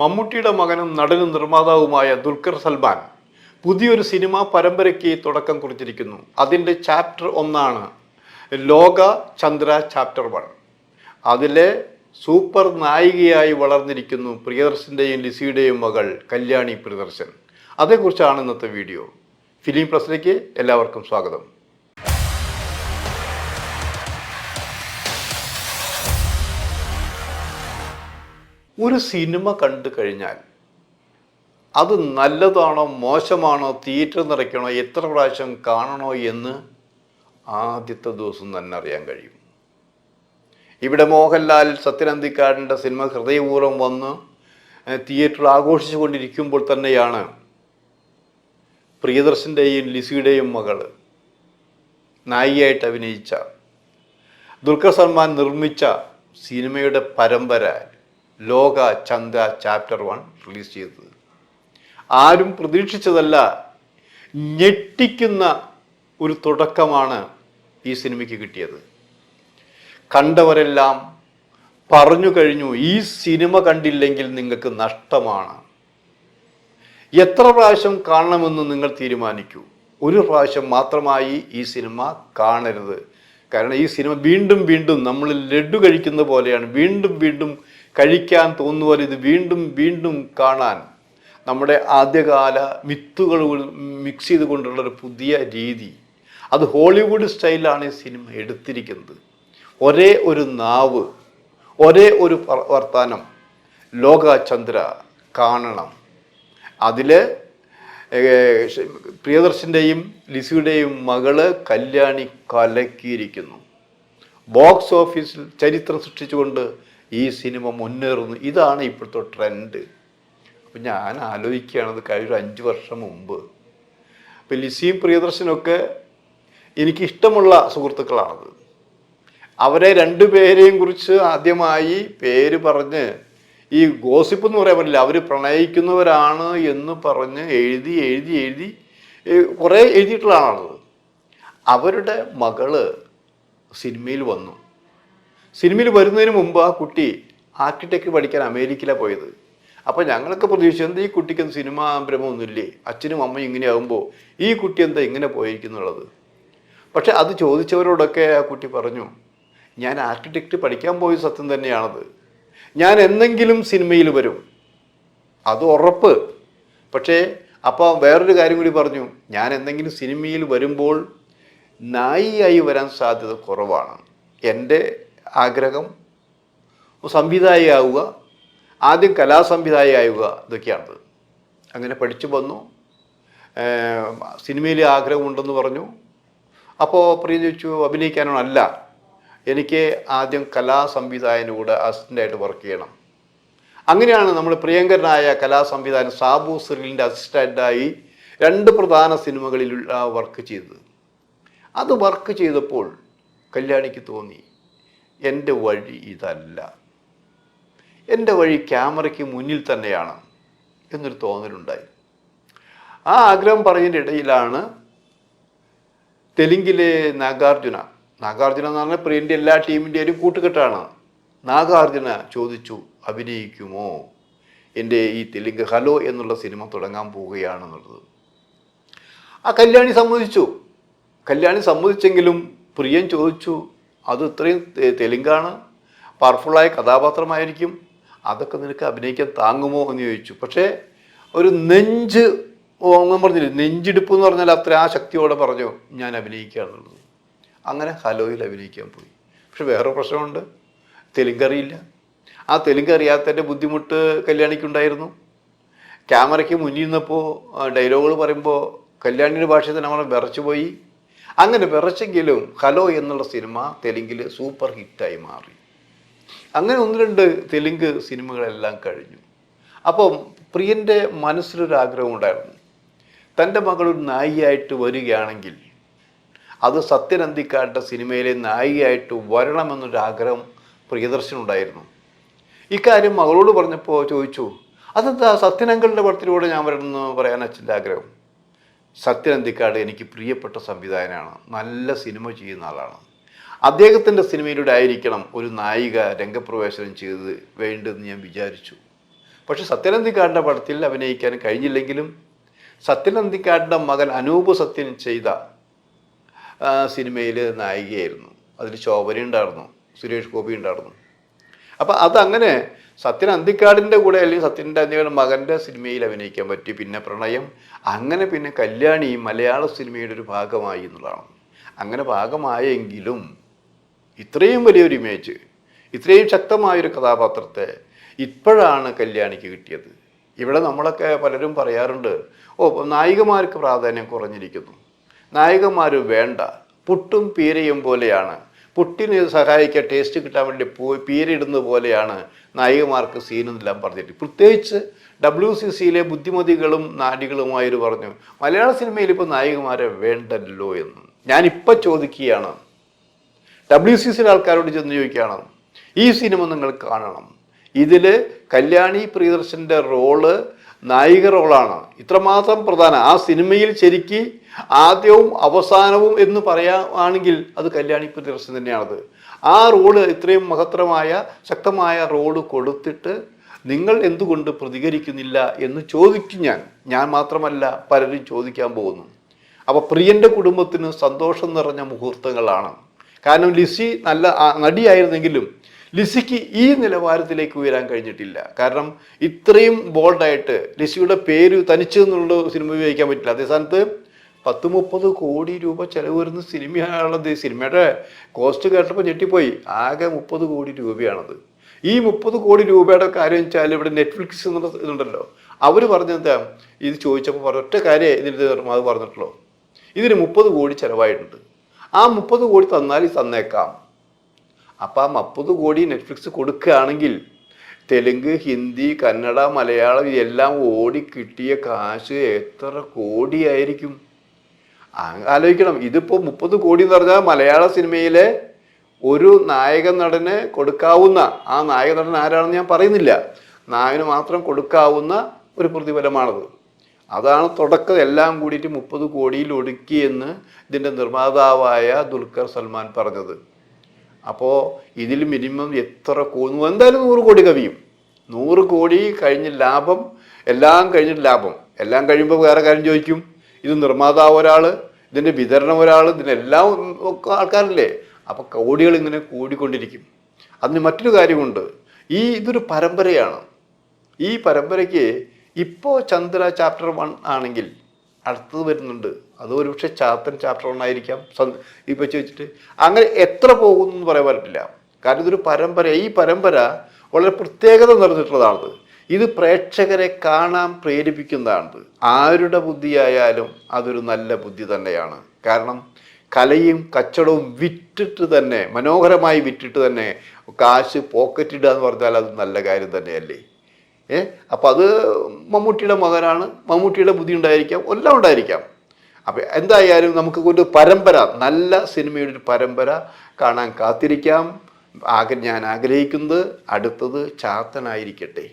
മമ്മൂട്ടിയുടെ മകനും നടനും നിർമ്മാതാവുമായ ദുൽഖർ സൽമാൻ പുതിയൊരു സിനിമാ പരമ്പരയ്ക്ക് തുടക്കം കുറിച്ചിരിക്കുന്നു. അതിന്റെ ചാപ്റ്റർ ഒന്നാണ് ലോക ചന്ദ്ര ചാപ്റ്റർ വൺ. അതിലെ സൂപ്പർ നായികയായി വളർന്നിരിക്കുന്നു പ്രിയദർശന്റെയും ലിസിയുടെയും മകൾ കല്യാണി പ്രിയദർശൻ. അതേക്കുറിച്ചാണ് ഇന്നത്തെ വീഡിയോ. ഫിലിം പ്രസിലേക്ക് എല്ലാവർക്കും സ്വാഗതം. ഒരു സിനിമ കണ്ടു കഴിഞ്ഞാൽ അത് നല്ലതാണോ മോശമാണോ തിയേറ്റർ നിറയ്ക്കണോ എത്ര പ്രാവശ്യം കാണണോ എന്ന് ആദ്യത്തെ ദിവസം തന്നെ അറിയാൻ കഴിയും. ഇവിടെ മോഹൻലാൽ സത്യനന്ദിക്കാടിന്റെ സിനിമ ഹൃദയപൂർവം വന്ന് തിയേറ്ററിൽ ആഘോഷിച്ചു കൊണ്ടിരിക്കുമ്പോൾ തന്നെയാണ് പ്രിയദർശന്റെയും ലിസിയുടെയും മകൾ നായികയായിട്ട് അഭിനയിച്ച ദുൽഖർ സൽമാൻ നിർമ്മിച്ച സിനിമയുടെ പരമ്പര ലോക ചന്ത ചാപ്റ്റർ വൺ റിലീസ് ചെയ്തത്. ആരും പ്രതീക്ഷിച്ചതല്ല ഞെട്ടിക്കുന്ന ഒരു തുടക്കമാണ് ഈ സിനിമയ്ക്ക് കിട്ടിയത്. കണ്ടവരെല്ലാം പറഞ്ഞു കഴിഞ്ഞു ഈ സിനിമ കണ്ടില്ലെങ്കിൽ നിങ്ങൾക്ക് നഷ്ടമാണ്. എത്ര പ്രാവശ്യം കാണണമെന്ന് നിങ്ങൾ തീരുമാനിക്കൂ. ഒരു പ്രാവശ്യം മാത്രമായി ഈ സിനിമ കാണരുത്. കാരണം ഈ സിനിമ വീണ്ടും വീണ്ടും നമ്മൾ ലഡു കഴിക്കുന്ന പോലെയാണ്. വീണ്ടും വീണ്ടും കഴിക്കാൻ തോന്നുവൽ ഇത് വീണ്ടും വീണ്ടും കാണാൻ നമ്മുടെ ആദ്യകാല മിത്തുകൾ മിക്സ് ചെയ്തുകൊണ്ടുള്ള ഒരു പുതിയ രീതി. അത് ഹോളിവുഡ് സ്റ്റൈലാണ് ഈ സിനിമ എടുത്തിരിക്കുന്നത്. ഒരേ ഒരു നാവ് ഒരേ ഒരു വർത്താനം ലോകചന്ദ്ര കാണണം. അതിൽ പ്രിയദർശന്റെയും ലിസിയുടെയും മകൾ കല്യാണി കലക്കിയിരിക്കുന്നു. ബോക്സ് ഓഫീസിൽ ചരിത്രം സൃഷ്ടിച്ചുകൊണ്ട് ഈ സിനിമ മുന്നേറുന്നു. ഇതാണ് ഇപ്പോഴത്തെ ട്രെൻഡ് അപ്പം ഞാൻ ആലോചിക്കുകയാണത് കഴിഞ്ഞ അഞ്ച് വർഷം മുമ്പ്. അപ്പം ലിസിയും പ്രിയദർശനൊക്കെ എനിക്കിഷ്ടമുള്ള സുഹൃത്തുക്കളാണത്. അവരെ രണ്ടു പേരെയും കുറിച്ച് ആദ്യമായി പേര് പറഞ്ഞ് ഈ ഗോസിപ്പ് എന്ന് പറയാൻ പറ്റില്ല അവർ പ്രണയിക്കുന്നവരാണ് എന്ന് പറഞ്ഞ് എഴുതി എഴുതി എഴുതി കുറേ എഴുതിയിട്ടുള്ള ആളാണത്. അവരുടെ മകൾ സിനിമയിൽ വന്നു. സിനിമയിൽ വരുന്നതിന് മുമ്പ് ആ കുട്ടി ആർക്കിടെക്ട് പഠിക്കാൻ അമേരിക്കയിലാണ് പോയത്. അപ്പോൾ ഞങ്ങളൊക്കെ പ്രതീക്ഷിച്ചു എന്താ ഈ കുട്ടിക്ക് സിനിമാ ഭ്രമമൊന്നുമില്ലേ അച്ഛനും അമ്മയും ഇങ്ങനെയാകുമ്പോൾ ഈ കുട്ടി എന്താ ഇങ്ങനെ പോയിരിക്കുന്നുള്ളത് പക്ഷെ അത് ചോദിച്ചവരോടൊക്കെ ആ കുട്ടി പറഞ്ഞു ഞാൻ ആർക്കിടെക്ട് പഠിക്കാൻ പോയ സത്യം തന്നെയാണത്. ഞാൻ എന്തെങ്കിലും സിനിമയിൽ വരും. അത് ഉറപ്പ്. പക്ഷേ അപ്പോൾ വേറൊരു കാര്യം കൂടി പറഞ്ഞു ഞാൻ എന്തെങ്കിലും സിനിമയിൽ വരുമ്പോൾ നായിയായി വരാൻ സാധ്യത കുറവാണ്. എന്റെ ആഗ്രഹം സംവിധായികയാവുക ആദ്യം കലാസംവിധായികയാവുക ഇതൊക്കെയാണത്. അങ്ങനെ പഠിച്ചു വന്നു. സിനിമയിൽ ആഗ്രഹമുണ്ടെന്ന് പറഞ്ഞു. അപ്പോൾ പ്രിയ ചോദിച്ചു അഭിനയിക്കാനോ അല്ല എനിക്ക് ആദ്യം കലാസംവിധായകനോട് അസിസ്റ്റന്റായിട്ട് വർക്ക് ചെയ്യണം. അങ്ങനെയാണ് നമ്മൾ പ്രിയങ്കരനായ കലാസംവിധായകൻ സാബു സിറിലിന്റെ അസിസ്റ്റന്റായി രണ്ട് പ്രധാന സിനിമകളിൽ വർക്ക് ചെയ്തത്. അത് വർക്ക് ചെയ്തപ്പോൾ കല്യാണിക്ക് തോന്നി. എന്റെ വഴി ഇതല്ല. എന്റെ വഴി ക്യാമറയ്ക്ക് മുന്നിൽ തന്നെയാണ് എന്നൊരു തോന്നലുണ്ടായി. ആ ആഗ്രഹം പറഞ്ഞതിന്റെ ഇടയിലാണ് തെലുങ്കിലെ നാഗാർജുന. നാഗാർജുന എന്ന് പറഞ്ഞാൽ പ്രിയന്റെ എല്ലാ ടീമിന്റെ ഒരു കൂട്ടുകെട്ടാണ്. നാഗാർജുന ചോദിച്ചു അഭിനയിക്കുമോ? എന്റെ ഈ തെലുങ്ക് ഹലോ എന്നുള്ള സിനിമ തുടങ്ങാൻ പോവുകയാണെന്നുള്ളത്. ആ കല്യാണി സമ്മതിച്ചു. കല്യാണി സമ്മതിച്ചെങ്കിലും പ്രിയൻ ചോദിച്ചു അത് ഇത്രയും തെലുങ്കാണ്. പവർഫുള്ളായ കഥാപാത്രമായിരിക്കും. അതൊക്കെ നിനക്ക് അഭിനയിക്കാൻ താങ്ങുമോ എന്ന് ചോദിച്ചു. പക്ഷേ ഒരു നെഞ്ച് ഞാൻ പറഞ്ഞില്ലേ നെഞ്ചിടിപ്പ് എന്ന് പറഞ്ഞാൽ അത്ര ആ ശക്തിയോടെ പറഞ്ഞു ഞാൻ അഭിനയിക്കുക എന്നുള്ളത്. അങ്ങനെ ഹലോയിൽ അഭിനയിക്കാൻ പോയി. പക്ഷെ വേറെ പ്രശ്നമുണ്ട്. തെലുങ്കറിയില്ല ആ തെലുങ്ക് അറിയാത്തതിന്റെ ബുദ്ധിമുട്ട് കല്യാണിക്കുണ്ടായിരുന്നു. ക്യാമറയ്ക്ക് മുന്നിൽ നിന്നപ്പോൾ ഡയലോഗുകൾ പറയുമ്പോൾ കല്യാണിയുടെ ഭാഷ തന്നെ നമ്മൾ വിറച്ചു പോയി അങ്ങനെ വിറച്ചെങ്കിലും ഹലോ എന്നുള്ള സിനിമ തെലുങ്കിൽ സൂപ്പർ ഹിറ്റായി മാറി. അങ്ങനെ ഒന്ന് രണ്ട് തെലുങ്ക് സിനിമകളെല്ലാം കഴിഞ്ഞു. അപ്പം പ്രിയന്റെ മനസ്സിലൊരു ആഗ്രഹം ഉണ്ടായിരുന്നു. തന്റെ മകളൊരു നായികയായിട്ട് വരികയാണെങ്കിൽ അത് സത്യനന്ദിക്കാരുടെ സിനിമയിലെ നായികയായിട്ട് വരണമെന്നൊരാഗ്രഹം പ്രിയദർശനുണ്ടായിരുന്നു ഇക്കാര്യം മകളോട് പറഞ്ഞപ്പോൾ ചോദിച്ചു അതെന്താ സത്യനങ്കളുടെ പടത്തിലൂടെ ഞാൻ വരണമെന്ന് പറയാൻ അച്ഛന്റെ ആഗ്രഹം? സത്യനന്ദിക്കാട് എനിക്ക് പ്രിയപ്പെട്ട സംവിധായകനാണ്. നല്ല സിനിമ ചെയ്യുന്ന ആളാണ്. അദ്ദേഹത്തിന്റെ സിനിമയിലൂടെ ആയിരിക്കണം ഒരു നായിക രംഗപ്രവേശനം ചെയ്ത് വേണ്ടതെന്ന് ഞാൻ വിചാരിച്ചു. പക്ഷെ സത്യനന്ദിക്കാടിന്റെ പടത്തിൽ അഭിനയിക്കാൻ കഴിഞ്ഞില്ലെങ്കിലും സത്യനന്ദിക്കാടിന്റെ മകൻ അനൂപ് സത്യൻ ചെയ്ത സിനിമയിൽ നായികയായിരുന്നു. അതിൽ ശോഭന ഉണ്ടായിരുന്നു സുരേഷ് ഗോപി ഉണ്ടായിരുന്നു. അപ്പം അതങ്ങനെ സത്യൻ അന്തിക്കാടിന്റെ കൂടെ അല്ലെങ്കിൽ സത്യന്റെ അന്തിക്കാട് മകന്റെ സിനിമയിൽ അഭിനയിക്കാൻ പറ്റി. പിന്നെ പ്രണയം അങ്ങനെ പിന്നെ കല്യാണി മലയാള സിനിമയുടെ ഒരു ഭാഗമായി എന്നുള്ളതാണ്. അങ്ങനെ ഭാഗമായെങ്കിലും ഇത്രയും വലിയൊരു ഇമേജ് ഇത്രയും ശക്തമായൊരു കഥാപാത്രത്തെ ഇപ്പോഴാണ് കല്യാണിക്ക് കിട്ടിയത്. ഇവിടെ നമ്മളൊക്കെ പലരും പറയാറുണ്ട് ഓ നായികമാർക്ക് പ്രാധാന്യം കുറഞ്ഞിരിക്കുന്നു. നായകന്മാർ വേണ്ട പുട്ടും പീരയും പോലെയാണ് പുട്ടിന് സഹായിക്കാൻ ടേസ്റ്റ് കിട്ടാൻ വേണ്ടി പോയി പീരിടുന്ന പോലെയാണ് നായികമാർക്ക് സീനെന്നെല്ലാം പറഞ്ഞിട്ട്. പ്രത്യേകിച്ച് ഡബ്ല്യു സി സിയിലെ ബുദ്ധിമതികളും നാടികളുമായൊരു പറഞ്ഞു മലയാള സിനിമയിൽ ഇപ്പോൾ നായികമാരെ വേണ്ടല്ലോ എന്ന്. ഞാനിപ്പോൾ ചോദിക്കുകയാണ്. ഡബ്ല്യു സി സിയിലെ ആൾക്കാരോട് ചെന്ന് ചോദിക്കുകയാണ് ഈ സിനിമ നിങ്ങൾ കാണണം. ഇതിൽ കല്യാണി പ്രിയദർശന്റെ റോൾ നായിക റോളാണ്. ഇത്രമാത്രം പ്രധാന. ആ സിനിമയിൽ ശരിക്ക് ആദ്യവും അവസാനവും എന്ന് പറയുകയാണെങ്കിൽ അത് കല്യാണി പ്രിയദർശൻ തന്നെയാണത്. ആ റോൾ ഇത്രയും മഹത്തരമായ ശക്തമായ റോൾ കൊടുത്തിട്ട് നിങ്ങൾ എന്തുകൊണ്ട് പ്രതികരിക്കുന്നില്ല എന്ന് ചോദിക്കും ഞാൻ. ഞാൻ മാത്രമല്ല പലരും ചോദിക്കാൻ പോകുന്നു. അപ്പോൾ പ്രിയന്റെ കുടുംബത്തിന് സന്തോഷം നിറഞ്ഞ മുഹൂർത്തങ്ങളാണ്. കാരണം ലിസി നല്ല നടിയായിരുന്നെങ്കിലും ലിസിക്ക് ഈ നിലവാരത്തിലേക്ക് ഉയരാൻ കഴിഞ്ഞിട്ടില്ല. കാരണം ഇത്രയും ബോൾഡായിട്ട് ലിസിയുടെ പേര് തനിച്ച് എന്നുള്ള സിനിമ ഉപയോഗിക്കാൻ പറ്റില്ല. അതേ സ്ഥാനത്ത് പത്ത് മുപ്പത് കോടി രൂപ ചെലവ് വരുന്ന സിനിമയാണത്. സിനിമയുടെ കോസ്റ്റ് കേട്ടപ്പോൾ ഞെട്ടിപ്പോയി. ആകെ മുപ്പത് കോടി രൂപയാണത്. ഈ മുപ്പത് കോടി രൂപയുടെ കാര്യം വെച്ചാൽ ഇവിടെ നെറ്റ്ഫ്ലിക്സ് എന്നുള്ള ഇതുണ്ടല്ലോ. അവർ പറഞ്ഞെന്താ? ഇത് ചോദിച്ചപ്പോൾ പറഞ്ഞ ഒറ്റ കാര്യം ഇതിന്റെ അത് പറഞ്ഞിട്ടുള്ളൂ. ഇതിന് മുപ്പത് കോടി ചിലവായിട്ടുണ്ട്. ആ മുപ്പത് കോടി തന്നാൽ തന്നേക്കാം. അപ്പം ആ മുപ്പത് കോടി നെറ്റ്ഫ്ലിക്സ് കൊടുക്കുകയാണെങ്കിൽ തെലുങ്ക് ഹിന്ദി കന്നഡ മലയാളം ഇതെല്ലാം ഓടി കിട്ടിയ കാശ് എത്ര കോടിയായിരിക്കും? ആലോചിക്കണം. ഇതിപ്പോൾ മുപ്പത് കോടി എന്ന് പറഞ്ഞാൽ മലയാള സിനിമയിലെ ഒരു നായക നടന് കൊടുക്കാവുന്ന ആ നായക നടൻ ആരാണെന്ന് ഞാൻ പറയുന്നില്ല. നായകന് മാത്രം കൊടുക്കാവുന്ന ഒരു പ്രതിഫലമാണത്. അതാണ് തുടക്കം. എല്ലാം കൂടിയിട്ട് മുപ്പത് കോടിയിൽ ഒടുക്കിയെന്ന് ഇതിന്റെ നിർമ്മാതാവായ ദുൽഖർ സൽമാൻ പറഞ്ഞത്. അപ്പോൾ ഇതിൽ മിനിമം എത്ര കോ എന്തായാലും നൂറ് കോടി കവിയും. നൂറ് കോടി കഴിഞ്ഞ് ലാഭം എല്ലാം കഴിഞ്ഞിട്ട് ലാഭം. എല്ലാം കഴിയുമ്പോൾ വേറെ കാര്യം ചോദിക്കും. ഇത് നിർമ്മാതാവ് ഒരാൾ ഇതിന്റെ വിതരണം ഒരാൾ ഇതിനെല്ലാം ആൾക്കാരല്ലേ? അപ്പോൾ കോടികൾ ഇങ്ങനെ കൂടിക്കൊണ്ടിരിക്കും. അതിന് മറ്റൊരു കാര്യമുണ്ട്. ഈ ഇതൊരു പരമ്പരയാണ്. ഈ പരമ്പരയ്ക്ക് ഇപ്പോൾ ചന്ദ്ര ചാപ്റ്റർ വൺ ആണെങ്കിൽ അടുത്തത് വരുന്നുണ്ട്. അത് ഒരു പക്ഷേ ചാത്തൻ ചാപ്റ്റർ വൺ ആയിരിക്കാം. ഇപ്പൊ ചോദിച്ചിട്ട് അങ്ങനെ എത്ര പോകുന്നു എന്ന് പറയാൻ പറ്റില്ല. കാരണം ഇതൊരു പരമ്പര ഈ പരമ്പര വളരെ പ്രത്യേകത നിറഞ്ഞിട്ടുള്ളതാണത്. ഇത് പ്രേക്ഷകരെ കാണാൻ പ്രേരിപ്പിക്കുന്നതാണത്. ആരുടെ ബുദ്ധിയായാലും അതൊരു നല്ല ബുദ്ധി തന്നെയാണ്. കാരണം കലയും കച്ചടവും വിറ്റിട്ട് തന്നെ മനോഹരമായി വിറ്റിട്ട് തന്നെ കാശ് പോക്കറ്റിടുക എന്ന് പറഞ്ഞാൽ അത് നല്ല കാര്യം തന്നെയല്ലേ? ഏ? അപ്പം അത് മമ്മൂട്ടിയുടെ മകനാണ്. മമ്മൂട്ടിയുടെ ബുദ്ധി ഉണ്ടായിരിക്കാം. എല്ലാം ഉണ്ടായിരിക്കാം. അപ്പം എന്തായാലും നമുക്ക് ഒരു പരമ്പര നല്ല സിനിമയുടെ ഒരു പരമ്പര കാണാൻ കാത്തിരിക്കാം. ആഗ്ര ഞാൻ ആഗ്രഹിക്കുന്നത് അടുത്തത് ചാത്തനായിരിക്കട്ടെ.